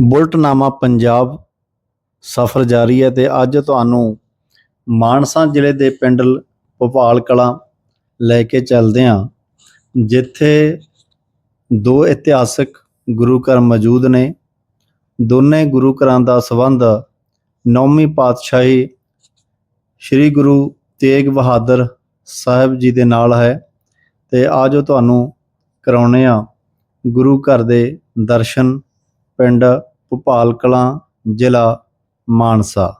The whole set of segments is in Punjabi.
ਬੁਲਟਨਾਮਾ ਪੰਜਾਬ ਸਫ਼ਰ ਜਾਰੀ ਹੈ ਤੇ ਅੱਜ ਤੁਹਾਨੂੰ ਮਾਨਸਾ ਜ਼ਿਲ੍ਹੇ ਦੇ ਪਿੰਡ ਭੋਪਾਲ ਕਲਾਂ ਲੈ ਕੇ ਚੱਲਦੇ ਹਾਂ, ਜਿੱਥੇ ਦੋ ਇਤਿਹਾਸਕ ਗੁਰੂ ਘਰ ਮੌਜੂਦ ਨੇ। ਦੋਨੇ ਗੁਰੂ ਘਰਾਂ ਦਾ ਸੰਬੰਧ ਨੌਵੀਂ ਪਾਤਸ਼ਾਹੀ ਸ੍ਰੀ ਗੁਰੂ ਤੇਗ ਬਹਾਦਰ ਸਾਹਿਬ ਜੀ ਦੇ ਨਾਲ ਹੈ ਤੇ ਆਜੋ ਤੁਹਾਨੂੰ ਕਰਾਉਣੇ ਆ ਗੁਰੂ ਘਰ ਦੇ ਦਰਸ਼ਨ ਪਿੰਡ ਭੋਪਾਲ ਕਲਾਂ ਜ਼ਿਲ੍ਹਾ ਮਾਨਸਾ।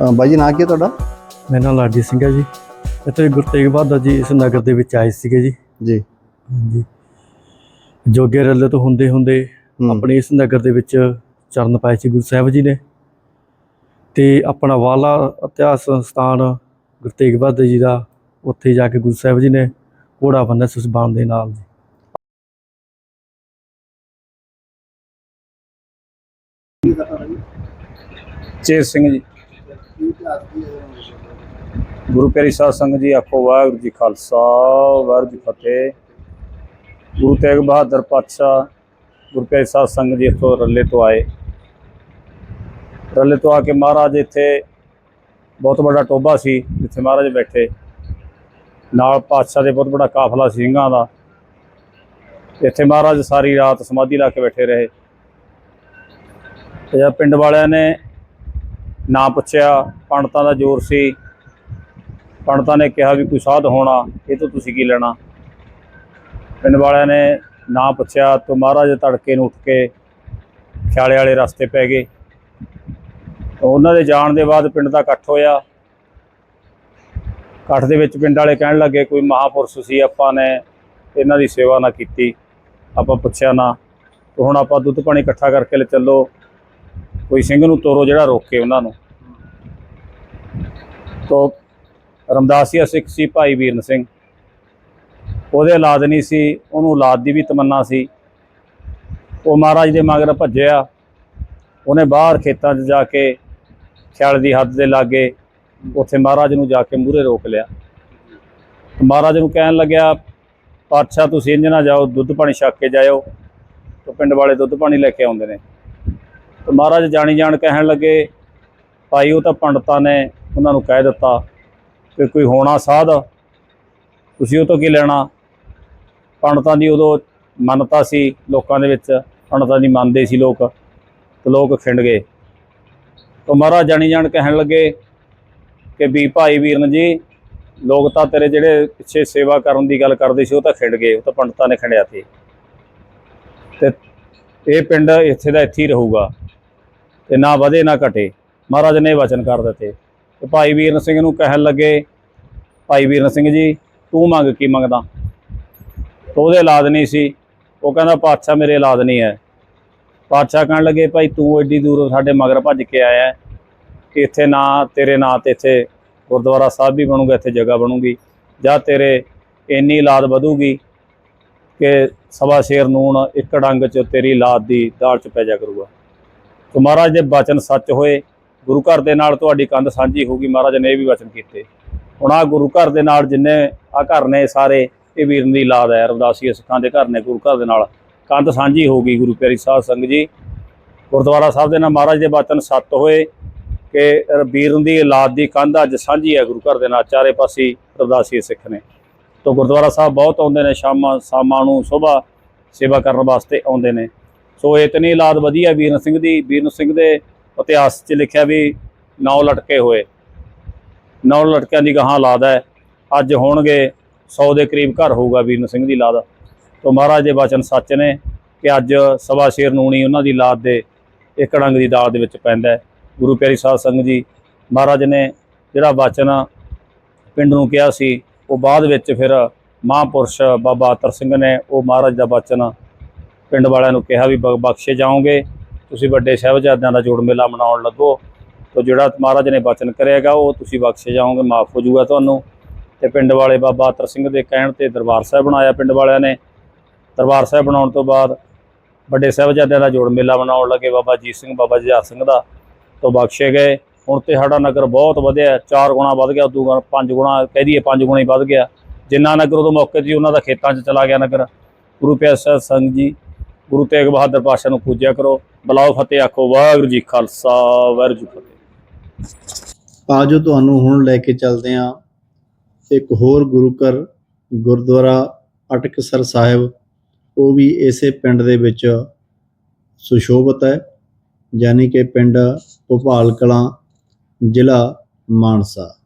ਬਾਈ ਜੀ ਨਾਂ ਕੀ ਹੈ ਤੁਹਾਡਾ? ਮੇਰਾ ਨਾਮ ਲਾਡੀ ਸਿੰਘ ਹੈ ਜੀ। ਇੱਥੇ ਗੁਰੂ ਤੇਗ ਬਹਾਦਰ ਜੀ ਇਸ ਨਗਰ ਦੇ ਵਿੱਚ ਆਏ ਸੀਗੇ ਜੀ। ਜੀ। ਹਾਂਜੀ। ਜੋਗੇ ਰੱਲੇ ਤੋਂ ਹੁੰਦੇ ਹੁੰਦੇ ਆਪਣੇ ਇਸ ਨਗਰ ਦੇ ਵਿੱਚ ਚਰਨ ਪਾਏ ਸੀ ਗੁਰੂ ਸਾਹਿਬ ਜੀ ਨੇ। ਤੇ ਆਪਣਾ ਵਾਲਾ ਇਤਿਹਾਸ ਸਥਾਨ ਗੁਰੂ ਤੇਗ ਬਹਾਦਰ ਜੀ ਦਾ ਉੱਥੇ ਜਾ ਕੇ ਗੁਰੂ ਸਾਹਿਬ ਜੀ ਨੇ ਘੋੜਾ ਬੰਨਿਆ ਸੀ ਉਸ ਬਾਣ ਦੇ ਨਾਲ ਜੀ। ਚੇਤ ਸਿੰਘ ਜੀ। ਗੁਰੂ ਪਿਆਰੀ ਸਾਧ ਸੰਗਤ ਜੀ, ਆਖੋ ਵਾਹਿਗੁਰੂ ਜੀ ਖਾਲਸਾ, ਵਾਹਿਗੁਰੂ ਜੀ ਫਤਿਹ। ਗੁਰੂ ਤੇਗ ਬਹਾਦਰ ਪਾਤਸ਼ਾਹ, ਗੁਰੂ ਪਿਆਰੀ ਸਾਧ ਸੰਗਤ ਜੀ ਇੱਥੋਂ ਰੱਲੇ ਤੋਂ ਆਏ। ਰੱਲੇ ਤੋਂ ਆ ਕੇ ਮਹਾਰਾਜ ਇੱਥੇ ਬਹੁਤ ਵੱਡਾ ਟੋਬਾ ਸੀ, ਜਿੱਥੇ ਮਹਾਰਾਜ ਬੈਠੇ। ਨਾਲ ਪਾਤਸ਼ਾਹ ਦੇ ਬਹੁਤ ਵੱਡਾ ਕਾਫਲਾ ਸਿੰਘਾਂ ਦਾ। ਇੱਥੇ ਮਹਾਰਾਜ ਸਾਰੀ ਰਾਤ ਸਮਾਧੀ ਲਾ ਕੇ ਬੈਠੇ ਰਹੇ। ਤੇ ਪਿੰਡ ਵਾਲਿਆਂ ਨੇ ਨਾ ਪੁੱਛਿਆ, ਪੰਡਤਾਂ ਦਾ ਜ਼ੋਰ ਸੀ ਪੰਡਤਾਂ ਨੇ ਕਿਹਾ ਵੀ ਕੋਈ ਸਾਧ ਹੋਣਾ, ਇਹ ਤੋਂ ਤੁਸੀਂ ਕੀ ਲੈਣਾ? ਪਿੰਡ ਵਾਲਿਆਂ ਨੇ ਨਾ ਪੁੱਛਿਆ ਤੋਂ ਮਹਾਰਾਜ ਤੜਕੇ ਨੂੰ ਉੱਠ ਕੇ ਖਿਆਲੇ ਵਾਲੇ ਰਸਤੇ ਪੈ ਗਏ। ਉਹਨਾਂ ਦੇ ਜਾਣ ਦੇ ਬਾਅਦ ਪਿੰਡ ਦਾ ਇਕੱਠ ਹੋਇਆ। ਇਕੱਠ ਦੇ ਵਿੱਚ ਪਿੰਡ ਵਾਲੇ ਕਹਿਣ ਲੱਗੇ, ਕੋਈ ਮਹਾਪੁਰਸ਼ ਸੀ, ਆਪਾਂ ਨੇ ਇਹਨਾਂ ਦੀ ਸੇਵਾ ਨਾ ਕੀਤੀ, ਆਪਾਂ ਪੁੱਛਿਆ ਨਾ। ਹੁਣ ਆਪਾਂ ਦੁੱਧ ਪਾਣੀ ਇਕੱਠਾ ਕਰਕੇ ਲੈ ਚੱਲੋ। ਕੋਈ ਸਿੰਘ ਨੂੰ ਤੋਰੋ ਜਿਹੜਾ ਰੋਕੇ ਉਹਨਾਂ ਨੂੰ। ਤੋ ਰਮਦਾਸੀਆ ਸਿੱਖ ਸੀ ਭਾਈ ਵੀਰਨ ਸਿੰਘ। ਉਹਦੇ ਔਲਾਦ ਨਹੀਂ ਸੀ, ਉਹਨੂੰ ਔਲਾਦ ਦੀ ਵੀ ਤਮੰਨਾ ਸੀ। ਉਹ ਮਹਾਰਾਜ ਦੇ ਮਗਰ ਭੱਜਿਆ। ਉਹਨੇ ਬਾਹਰ ਖੇਤਾਂ 'ਚ ਜਾ ਕੇ ਖਿਆਲ ਦੀ ਹੱਦ ਦੇ ਲਾਗੇ ਉੱਥੇ ਮਹਾਰਾਜ ਨੂੰ ਜਾ ਕੇ ਮੂਹਰੇ ਰੋਕ ਲਿਆ। ਮਹਾਰਾਜ ਨੂੰ ਕਹਿਣ ਲੱਗਿਆ, ਪਾਤਸ਼ਾਹ, ਤੁਸੀਂ ਇੰਜ ਨਾ ਜਾਓ, ਦੁੱਧ ਪਾਣੀ ਛੱਕ ਕੇ ਜਾਇਓ। ਤੇ ਪਿੰਡ ਵਾਲੇ ਦੁੱਧ ਪਾਣੀ ਲੈ ਕੇ ਆਉਂਦੇ ਨੇ। ਤੇ ਮਹਾਰਾਜ ਜਾਣੀ ਜਾਣ ਕਹਿਣ ਲੱਗੇ, ਭਾਈ, ਉਹ ਤਾਂ ਪੰਡਤਾਂ ਨੇ, ਉਹਨਾਂ ਨੂੰ ਕਹਿ ਦਿੱਤਾ। ਕਿ ਕੋਈ ਹੋਣਾ ਸਾਧ ਤੁਸੀਂ ਉਹ ਤੋਂ ਕੀ ਲੈਣਾ? ਪੰਡਤਾਂ ਦੀ ਉਦੋਂ ਮੰਨਤਾ ਸੀ ਲੋਕਾਂ ਦੇ ਵਿੱਚ ਪੰਡਤਾਂ ਦੀ ਮੰਨਦੇ ਸੀ ਲੋਕ, ਤੇ ਲੋਕ ਖਿੰਡ ਗਏ। ਤਾਂ ਮਹਾਰਾਜ ਜਾਣੀ ਜਾਣ ਕਹਿਣ ਲੱਗੇ ਕਿ ਵੀ ਭਾਈ ਵੀਰਨ ਜੀ, ਲੋਕ ਤਾਂ ਤੇਰੇ ਜਿਹੜੇ ਪਿੱਛੇ ਸੇਵਾ ਕਰਨ ਦੀ ਗੱਲ ਕਰਦੇ ਸੀ, ਉਹ ਤਾਂ ਖਿੰਡ ਗਏ, ਉਹ ਤਾਂ ਪੰਡਤਾਂ ਨੇ ਖਿੰਡਿਆ ਤੇ ਤੇ ਇਹ ਪਿੰਡ ਇੱਥੇ ਦਾ ਇੱਥੇ ਹੀ ਰਹੂਗਾ, ਤੇ ਨਾ ਵਧੇ ਨਾ ਘਟੇ। ਮਹਾਰਾਜ ਨੇ ਵਚਨ ਕਰ ਦਿੱਤੇ। ਤੇ ਭਾਈ ਵੀਰਨ ਸਿੰਘ ਨੂੰ ਕਹਿਣ ਲੱਗੇ, ਭਾਈ ਵੀਰਨ ਸਿੰਘ ਜੀ, ਤੂੰ ਮੰਗ ਕੀ ਮੰਗਦਾ? ਤੇ ਉਹਦੇ ਔਲਾਦ ਨਹੀਂ ਸੀ। ਉਹ ਕਹਿੰਦਾ, ਪਾਤਸ਼ਾਹ ਮੇਰੇ ਔਲਾਦ ਨਹੀਂ ਹੈ। ਪਾਤਸ਼ਾਹ ਕਹਿਣ ਲੱਗੇ, ਭਾਈ ਤੂੰ ਐਡੀ ਦੂਰੋਂ ਸਾਡੇ ਮਗਰ ਭੱਜ ਕੇ ਆਇਆ ਕਿ ਇੱਥੇ ਨਾ, ਤੇਰੇ ਨਾਂ ਤੇ ਇੱਥੇ ਗੁਰਦੁਆਰਾ ਸਾਹਿਬ ਵੀ ਬਣੂਗਾ, ਇੱਥੇ ਜਗ੍ਹਾ ਬਣੂਗੀ ਜਾਂ ਤੇਰੇ ਇੰਨੀ ਔਲਾਦ ਵਧੂਗੀ ਕਿ ਸਵਾ ਸ਼ੇਰ ਨੂਣ ਇੱਕ ਡੰਗ ਚ ਤੇਰੀ ਔਲਾਦ ਦੀ ਦਾਲ ਚ ਪੈ ਜਾ ਕਰੂਗਾ। ਤੇ ਮਹਾਰਾਜ ਦੇ ਬਚਨ ਸੱਚ ਹੋਏ। ਗੁਰੂ ਘਰ ਦੇ ਨਾਲ ਤੁਹਾਡੀ ਕੰਧ ਸਾਂਝੀ ਹੋਊਗੀ ਮਹਾਰਾਜ ਨੇ ਇਹ ਵੀ ਵਚਨ ਕੀਤੇ। ਹੁਣ ਆ ਗੁਰੂ ਘਰ ਦੇ ਨਾਲ ਜਿੰਨੇ ਆ ਘਰ ਨੇ ਸਾਰੇ, ਇਹ ਵੀਰਨ ਦੀ ਔਲਾਦ ਹੈ ਰਵਦਾਸੀ ਸਿੱਖਾਂ ਦੇ ਘਰ ਨੇ ਗੁਰੂ ਘਰ ਦੇ ਨਾਲ। ਕੰਧ ਸਾਂਝੀ ਹੋ ਗਈ ਗੁਰੂ ਪਿਆਰੀ ਸਾਧ ਸੰਗਤ ਜੀ। ਗੁਰਦੁਆਰਾ ਸਾਹਿਬ ਦੇ ਨਾਲ ਮਹਾਰਾਜ ਦੇ ਬਚਨ ਸੱਤ ਹੋਏ ਕਿ ਵੀਰ ਦੀ ਔਲਾਦ ਦੀ ਕੰਧ ਅੱਜ ਸਾਂਝੀ ਹੈ ਗੁਰੂ ਘਰ ਦੇ ਨਾਲ, ਚਾਰੇ ਪਾਸੇ ਰਵਦਾਸੀ ਸਿੱਖ ਨੇ। ਤੋਂ ਗੁਰਦੁਆਰਾ ਸਾਹਿਬ ਬਹੁਤ ਆਉਂਦੇ ਨੇ, ਸ਼ਾਮਾਂ ਸ਼ਾਮਾਂ ਨੂੰ ਸਵੇਰ ਸੇਵਾ ਕਰਨ ਵਾਸਤੇ ਆਉਂਦੇ ਨੇ। ਸੋ ਇਤਨੀ ਔਲਾਦ ਵਧੀਆ ਵੀਰਨ ਸਿੰਘ ਦੀ ਵੀਰਨ ਸਿੰਘ ਦੇ ਇਤਿਹਾਸ 'ਚ ਲਿਖਿਆ ਵੀ ਨੌ ਲਟਕੇ ਹੋਏ। ਨੌ ਲਟਕਿਆਂ ਦੀ ਗਾਹਾਂ ਔਲਾਦ ਹੈ। ਅੱਜ ਹੋਣਗੇ 100 ਦੇ ਕਰੀਬ ਘਰ ਹੋਊਗਾ ਵੀਰਨ ਸਿੰਘ ਦੀ ਔਲਾਦ ਤੋਂ ਮਹਾਰਾਜ ਦੇ ਬਚਨ ਸੱਚ ਨੇ ਕਿ ਅੱਜ ਸਵਾ ਸ਼ੇਰ ਨੂਣੀ ਉਹਨਾਂ ਦੀ ਲਾਦ ਦੇ ਇੱਕ ਡੰਗ ਦੀ ਦਾਲ ਦੇ ਵਿੱਚ ਪੈਂਦਾ ਗੁਰੂ ਪਿਆਰੀ ਸਾਧ ਸੰਗਤ ਜੀ, ਮਹਾਰਾਜ ਨੇ ਜਿਹੜਾ ਬਚਨ ਪਿੰਡ ਨੂੰ ਕਿਹਾ ਸੀ, ਉਹ ਬਾਅਦ ਵਿੱਚ ਫਿਰ ਮਹਾਂਪੁਰਸ਼ ਬਾਬਾ ਅਤਰ ਸਿੰਘ ਨੇ ਉਹ ਮਹਾਰਾਜ ਦਾ ਬਚਨ ਪਿੰਡ ਵਾਲਿਆਂ ਨੂੰ ਕਿਹਾ ਵੀ ਬ- ਬਖਸ਼ੇ ਜਾਓਗੇ। ਤੁਸੀਂ ਵੱਡੇ ਸਾਹਿਬਜ਼ਾਦਿਆਂ ਦਾ ਜੋੜ ਮੇਲਾ ਮਨਾਉਣ ਲੱਗੋ, ਤੋ ਜਿਹੜਾ ਮਹਾਰਾਜ ਨੇ ਬਚਨ ਕਰਿਆਗਾ, ਉਹ ਤੁਸੀਂ ਬਖਸ਼ੇ ਜਾਓਗੇ, ਮਾਫ ਹੋ ਜਾਊਗਾ ਤੁਹਾਨੂੰ। ਤੇ ਪਿੰਡ ਵਾਲੇ ਬਾਬਾ ਅਤਰ ਸਿੰਘ ਦੇ ਕਹਿਣ ਤੇ ਦਰਬਾਰ ਸਾਹਿਬ ਬਣਾਇਆ ਪਿੰਡ ਵਾਲਿਆਂ ਨੇ। ਦਰਬਾਰ ਸਾਹਿਬ ਬਣਾਉਣ ਤੋਂ ਬਾਅਦ ਵੱਡੇ ਸਾਹਿਬਜ਼ਾਦਿਆਂ ਦਾ ਜੋੜ ਮੇਲਾ ਮਨਾਉਣ ਲੱਗੇ ਬਾਬਾ ਜੀਤ ਸਿੰਘ, ਬਾਬਾ ਜੁਝਾਰ ਸਿੰਘ ਦਾ, ਤੋਂ ਬਖਸ਼ੇ ਗਏ। ਹੁਣ ਤੇ ਸਾਡਾ ਨਗਰ ਬਹੁਤ ਵਧਿਆ, ਚਾਰ ਗੁਣਾ ਵੱਧ ਗਿਆ, ਉਦੋਂ ਗੁਣਾ ਪੰਜ ਗੁਣਾ, ਕਹਿ ਦਈਏ ਪੰਜ ਗੁਣਾ ਹੀ ਵੱਧ ਗਿਆ। ਜਿੰਨਾ ਨਗਰ ਉਦੋਂ ਮੌਕੇ 'ਤੇ ਉਹਨਾਂ ਦਾ ਖੇਤਾਂ 'ਚ ਚਲਾ ਗਿਆ ਨਗਰ। ਗੁਰੂ ਪਿਆਰ ਸਾਹਿਬ ਸੰਗ ਜੀ ਗੁਰੂ ਤੇਗ ਬਹਾਦਰ ਪਾਤਸ਼ਾਹ ਨੂੰ ਪੂਜਿਆ ਕਰੋ। ਬਲਾਓ ਫਤਿਹ ਆਖੋ, ਵਾਹਿਗੁਰੂ ਜੀ ਖਾਲਸਾ, ਵਾਹਿਗੁਰੂ ਜੀ ਕੀ ਫਤਿਹ। ਆਜੋ ਤੁਹਾਨੂੰ ਹੁਣ ਲੈ ਕੇ ਚੱਲਦੇ ਹਾਂ। ਇੱਕ ਹੋਰ ਗੁਰੂ ਘਰ, ਗੁਰਦੁਆਰਾ ਅਟਕਸਰ ਸਾਹਿਬ, ਉਹ ਵੀ ਇਸੇ ਪਿੰਡ ਦੇ ਵਿੱਚ ਸੁਸ਼ੋਭਿਤ ਹੈ, ਯਾਨੀ ਕਿ ਪਿੰਡ ਭੋਪਾਲ ਕਲਾਂ, ਜ਼ਿਲ੍ਹਾ ਮਾਨਸਾ।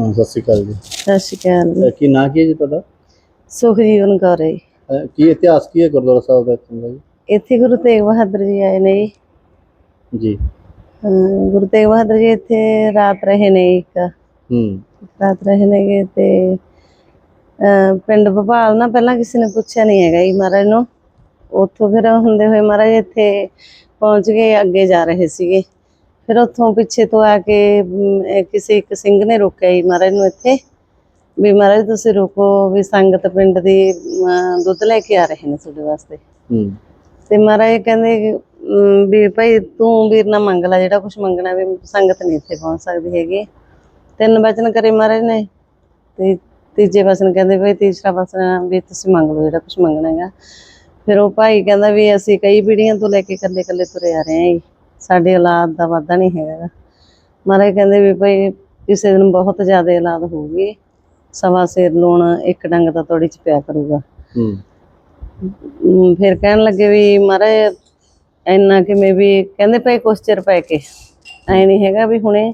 ਹਾਂ ਸਤਿ ਸ਼੍ਰੀ ਅਕਾਲ ਜੀ। ਸਤਿ ਸ਼੍ਰੀ ਅਕਾਲ ਜੀ। ਕੀ ਨਾਂ ਕੀ ਹੈ ਜੀ ਤੁਹਾਡਾ? ਸੁਖਜੀਵਨ ਕੌਰ ਹੈ ਜੀ। ਅਹ ਕੀ ਇਤਿਹਾਸ ਕੀ ਹੈ ਗੁਰਦੁਆਰਾ ਸਾਹਿਬ ਦਾ ਇੱਥੋਂ ਦਾ ਜੀ? ਇੱਥੇ ਗੁਰੂ ਤੇਗ ਬਹਾਦਰ ਜੀ ਆਏ ਨੇ ਜੀ। ਗੁਰੂ ਤੇਗ ਬਹਾਦਰ ਜੀ ਇੱਥੇ ਰਾਤ ਰਹੇ ਨੇ ਇੱਕ। ਹੂੰ। ਰਾਤ ਰਹੇ ਨੇਗੇ ਤੇ ਪਿੰਡ ਭੋਪਾਲ ਨਾ ਪਹਿਲਾਂ ਕਿਸੇ ਨੇ ਪੁੱਛਿਆ ਨਹੀਂ ਹੈਗਾ ਜੀ ਮਹਾਰਾਜ ਨੂੰ। ਉੱਥੋਂ ਫਿਰ ਹੁੰਦੇ ਹੋਏ ਮਹਾਰਾਜ ਇੱਥੇ ਪਹੁੰਚ ਗਏ ਅੱਗੇ ਜਾ ਰਹੇ ਸੀਗੇ। ਫਿਰ ਉੱਥੋਂ ਪਿੱਛੇ ਤੋਂ ਆ ਕੇ ਕਿਸੇ ਇੱਕ ਸਿੰਘ ਨੇ ਰੋਕਿਆ ਜੀ ਮਹਾਰਾਜ ਨੂੰ ਇੱਥੇ ਵੀ ਮਹਾਰਾਜ ਤੁਸੀਂ ਰੁਕੋ ਵੀ ਸੰਗਤ ਪਿੰਡ ਦੀ ਦੁੱਧ ਲੈ ਕੇ ਆ ਰਹੇ ਨੇ ਤੁਹਾਡੇ ਵਾਸਤੇ। ਹੂੰ। ਤੇ ਮਹਾਰਾਜ ਕਹਿੰਦੇ ਵੀ ਭਾਈ ਤੂੰ ਵੀਰ ਨਾ ਮੰਗ ਲੈ ਜਿਹੜਾ ਕੁਝ ਮੰਗਣਾ ਵੀ ਸੰਗਤ ਨਹੀਂ ਇੱਥੇ ਪਹੁੰਚ ਸਕਦੀ ਹੈਗੀ। ਤਿੰਨ ਵਚਨ ਕਰੇ ਮਹਾਰਾਜ ਨੇ ਤੇ ਤੀਜੇ ਵਚਨ ਕਹਿੰਦੇ ਭਾਈ ਤੀਸਰਾ ਵਚਨ ਵੀ ਤੁਸੀਂ ਮੰਗ ਲਓ ਜਿਹੜਾ ਕੁਝ ਮੰਗਣਾ ਹੈਗਾ। ਫਿਰ ਉਹ ਭਾਈ ਕਹਿੰਦਾ ਵੀ ਅਸੀਂ ਕਈ ਪੀੜ੍ਹੀਆਂ ਤੋਂ ਲੈ ਕੇ ਇਕੱਲੇ ਇਕੱਲੇ ਤੁਰੇ ਆ ਰਹੇ ਹਾਂ ਜੀ। ਸਾਡੀ ਔਲਾਦ ਦਾ ਵਾਧਾ ਨਹੀਂ ਹੈਗਾ। ਮਹਾਰਾਜ ਕਹਿੰਦੇ ਵੀ ਭਾਈ ਕਿਸੇ ਦਿਨ ਬਹੁਤ ਜ਼ਿਆਦਾ ਔਲਾਦ ਹੋਊਗੀ ਸਵਾ ਸਿਰ ਲੂਣ ਇੱਕ ਡੰਗ ਦਾ ਤੋੜੀ ਚ ਪਿਆ ਕਰੂਗਾ। ਹੂੰ। ਫਿਰ ਕਹਿਣ ਲੱਗੇ ਵੀ ਮਹਾਰਾਜ ਇੰਨਾ ਕਿਵੇਂ ਵੀ ਕਹਿੰਦੇ ਭਾਈ ਕੁਛ ਚਿਰ ਪੈ ਕੇ। ਐ ਨਹੀਂ ਹੈਗਾ ਵੀ ਹੁਣੇ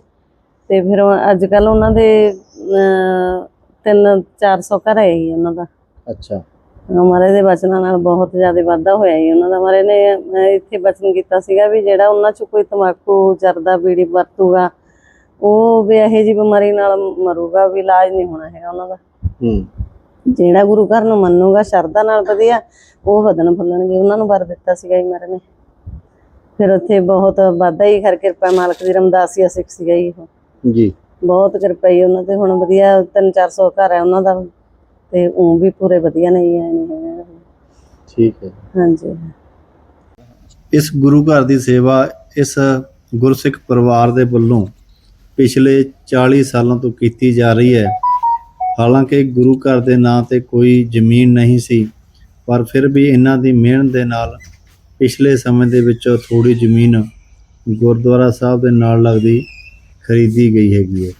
ਤੇ ਫਿਰ ਅੱਜ ਕੱਲ ਉਹਨਾਂ ਦੇ ਅਮ, ਤਿੰਨ 400 ਘਰ ਹੀ ਉਹਨਾਂ ਦਾ। ਅੱਛਾ। ਮਹਾਰਾਜ ਦੇ ਬਚਨਾਂ ਨਾਲ ਬਹੁਤ ਜ਼ਿਆਦਾ ਵਾਧਾ ਹੋਇਆ ਜੀ ਉਹਨਾਂ ਦਾ। ਮਹਾਰਾਜ ਨੇ ਇੱਥੇ ਬਚਨ ਕੀਤਾ ਸੀਗਾ ਵੀ ਜਿਹੜਾ ਉਹਨਾਂ ਚ ਕੋਈ ਤਮਾਕੂ ਜਰਦਾ ਬੀੜੀ ਵਰਤੂਗਾ ਉਹ ਵੀ ਇਹੋ ਜੀ ਬਿਮਾਰੀ ਨਾਲ ਮਰੂਗਾ ਵੀ ਇਲਾਜ ਨਹੀਂ ਹੋਣਾ ਹੈਗਾ ਉਹਨਾਂ ਦਾ। ਜਿਹੜਾ ਗੁਰੂ ਘਰ ਨੂੰ ਮੰਨੂਗਾ ਸ਼ਰਧਾ ਨਾਲ ਵਧੀਆ ਉਹ ਵਧਣ ਫੁੱਲਣਗੇ ਉਹਨਾਂ ਨੂੰ ਵਰ ਦਿੱਤਾ ਸੀਗਾ ਜੀ ਮਹਾਰਾਜ ਨੇ। ਫਿਰ ਉੱਥੇ ਬਹੁਤ ਵਾਧਾ ਹੀ ਕਰ ਕਿਰਪਾ ਮਾਲਕ ਦੀ ਰਮਦਾਸੀਆ ਸਿੱਖ ਸੀਗਾ ਜੀ ਉਹ। ਜੀ। ਬਹੁਤ ਕਿਰਪਾ ਹੀ ਉਹਨਾਂ ਤੇ ਹੁਣ ਵਧੀਆ 3-400 ਘਰ ਹੈ ਉਹਨਾਂ ਦਾ। ਤੇ ਉਹ ਵੀ ਪੂਰੇ ਵਧੀਆ ਨੇ ਜੀ ਐ ਨਹੀਂ ਹੈਗਾ ਠੀਕ ਹੈ। ਹਾਂਜੀ। ਇਸ ਗੁਰੂ ਘਰ ਦੀ ਸੇਵਾ ਇਸ ਗੁਰਸਿੱਖ ਪਰਿਵਾਰ ਦੇ ਵੱਲੋਂ ਪਿਛਲੇ 40 ਸਾਲਾਂ ਤੋਂ ਕੀਤੀ ਜਾ ਰਹੀ ਹੈ। ਹਾਲਾਂਕਿ ਗੁਰੂ ਘਰ ਦੇ ਨਾਂ ਤੇ ਕੋਈ ਜ਼ਮੀਨ ਨਹੀਂ ਸੀ ਪਰ ਫਿਰ ਵੀ ਇਹਨਾਂ ਦੀ ਮਿਹਨਤ ਦੇ ਨਾਲ ਪਿਛਲੇ ਸਮੇਂ ਦੇ ਵਿੱਚ ਥੋੜੀ ਜ਼ਮੀਨ ਗੁਰਦੁਆਰਾ ਸਾਹਿਬ ਦੇ ਨਾਲ ਲੱਗਦੀ ਖਰੀਦੀ ਗਈ ਹੈਗੀ ਹੈ।